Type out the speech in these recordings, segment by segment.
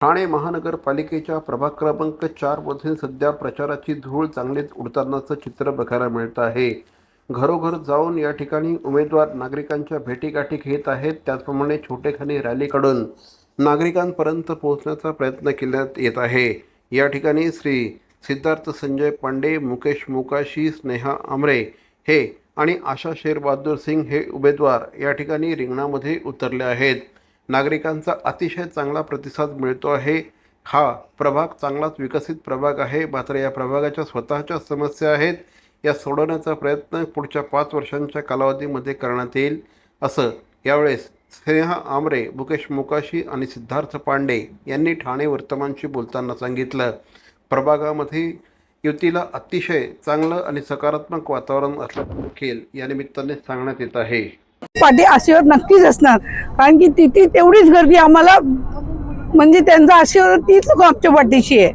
ठाणे महानगरपालिकेच्या प्रभाग क्रमांक चारमध्ये सध्या प्रचाराची धूळ चांगलीच उडतानाचं चित्र बघायला मिळत आहे. घरोघर जाऊन या ठिकाणी उमेदवार नागरिकांच्या भेटीगाठी घेत आहेत. त्याचप्रमाणे छोटेखानी रॅलीकडून नागरिकांपर्यंत पोहोचण्याचा प्रयत्न केल्यात येत आहे. या ठिकाणी श्री सिद्धार्थ संजय पांडे मुकेश मुकाशी स्नेहा आमरे हे आणि आशा शेर बहादूर सिंग हे उमेदवार या ठिकाणी रिंगणामध्ये उतरले आहेत. नागरिकांचा अतिशय चांगला प्रतिसाद मिळतो आहे. हा प्रभाग चांगलाच विकसित प्रभाग आहे. मात्र या प्रभागाच्या स्वतःच्या समस्या आहेत. या सोडवण्याचा प्रयत्न पुढच्या पाच वर्षांच्या कालावधीमध्ये करण्यात येईल असं यावेळेस स्नेहा आमरे मुकेश मोकाशी आणि सिद्धार्थ पांडे यांनी ठाणे वर्तमानशी बोलताना सांगितलं. प्रभागामध्ये युतीला अतिशय चांगलं आणि सकारात्मक वातावरण असल्याचं देखील या निमित्ताने सांगण्यात येत आहे. पाठी आशीर्वाद नक्कीच असणार. कारण की तिथे तेवढीच गर्दी आम्हाला म्हणजे त्यांचा आशीर्वाद तीच आमच्या पाठीशी आहे.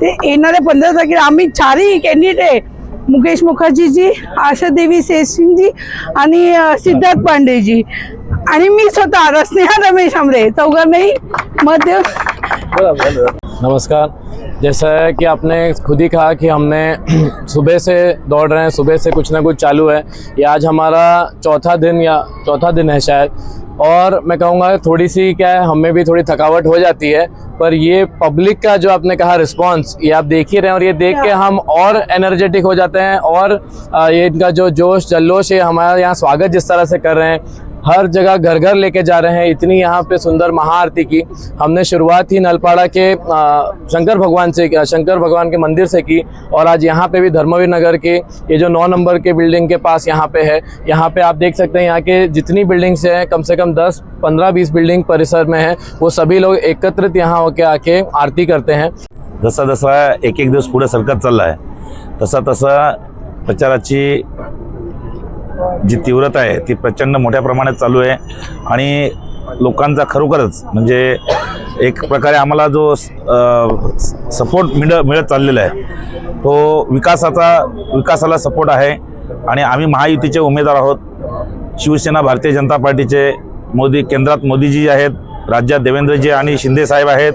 ते येणाऱ्या पंधरा तारखेला आम्ही चारही कॅन्डिडेट मुकेश मुखर्जीजी आशा देवी सेसिंगजी आणि सिद्धार्थ पांडेजी. आणि मी स्वतः रस्नेहा रमेश आमरे चौघांनाही मत देऊन नमस्कार. जैसा है कि आपने खुद ही कहा कि हमने सुबह से दौड़ रहे हैं सुबह से कुछ ना कुछ चालू है। ये आज हमारा चौथा दिन या चौथा दिन है शायद। और मैं कहूँगा थोड़ी सी क्या है हमें भी थोड़ी थकावट हो जाती है पर ये पब्लिक का जो आपने कहा रिस्पांस ये आप देख ही रहे हैं और ये देख के हम और एनर्जेटिक हो जाते हैं और ये इनका जो जोश जल्लोश है हमारा यहाँ स्वागत जिस तरह से कर रहे हैं हर जगह घर घर लेके जा रहे हैं। इतनी यहाँ पे सुंदर महाआरती की। हमने शुरुआत ही नलपाड़ा के शंकर भगवान से शंकर भगवान के मंदिर से की और आज यहाँ पे भी धर्मवीर नगर के, ये जो नौ नंबर के बिल्डिंग के पास यहाँ पे है। यहाँ पे आप देख सकते हैं यहाँ के जितनी बिल्डिंग्स हैं, कम से कम दस, पंद्रह, बीस बिल्डिंग परिसर में है। वो सभी लोग एकत्रित यहाँ होके आके आरती करते हैं। जसा जसा एक एक दिवस पुढे सरकत चालला आहे तसा तसा प्रचाराची जी तीव्रता आहे ती प्रचंड मोठ्या प्रमाणात चालू आहे. आणि लोकांचा खरोखरच म्हणजे एक प्रकारे आम्हाला जो सपोर्ट मिळ मिळत चाललेला आहे तो विकासाचा विकासाला सपोर्ट आहे. आणि आम्ही महायुतीचे उमेदवार आहोत. शिवसेना भारतीय जनता पार्टीचे मोदी केंद्रात मोदीजी आहेत राज्यात देवेंद्रजी आणि शिंदे साहेब आहेत.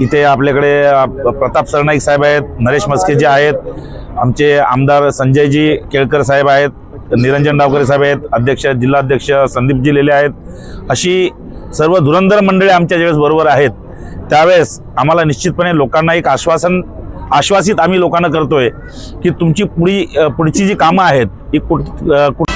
इथे आपल्याकडे प्रताप सरनाईक साहेब आहेत नरेश मस्केजी आहेत. आमचे आमदार संजयजी केळकर साहेब आहेत. निरंजन डावकरे साहेब आहेत अध्यक्ष जिल्हाध्यक्ष संदीपजी लेले आहेत. अशी सर्व धुरंधर मंडळी आमच्या ज्यावेळेस बरोबर आहेत त्यावेळेस आम्हाला निश्चितपणे लोकांना एक आश्वासन आश्वासित आम्ही लोकांना करतोय की तुमची पुढी पुढची जी कामं आहेत ही कुठ कुठ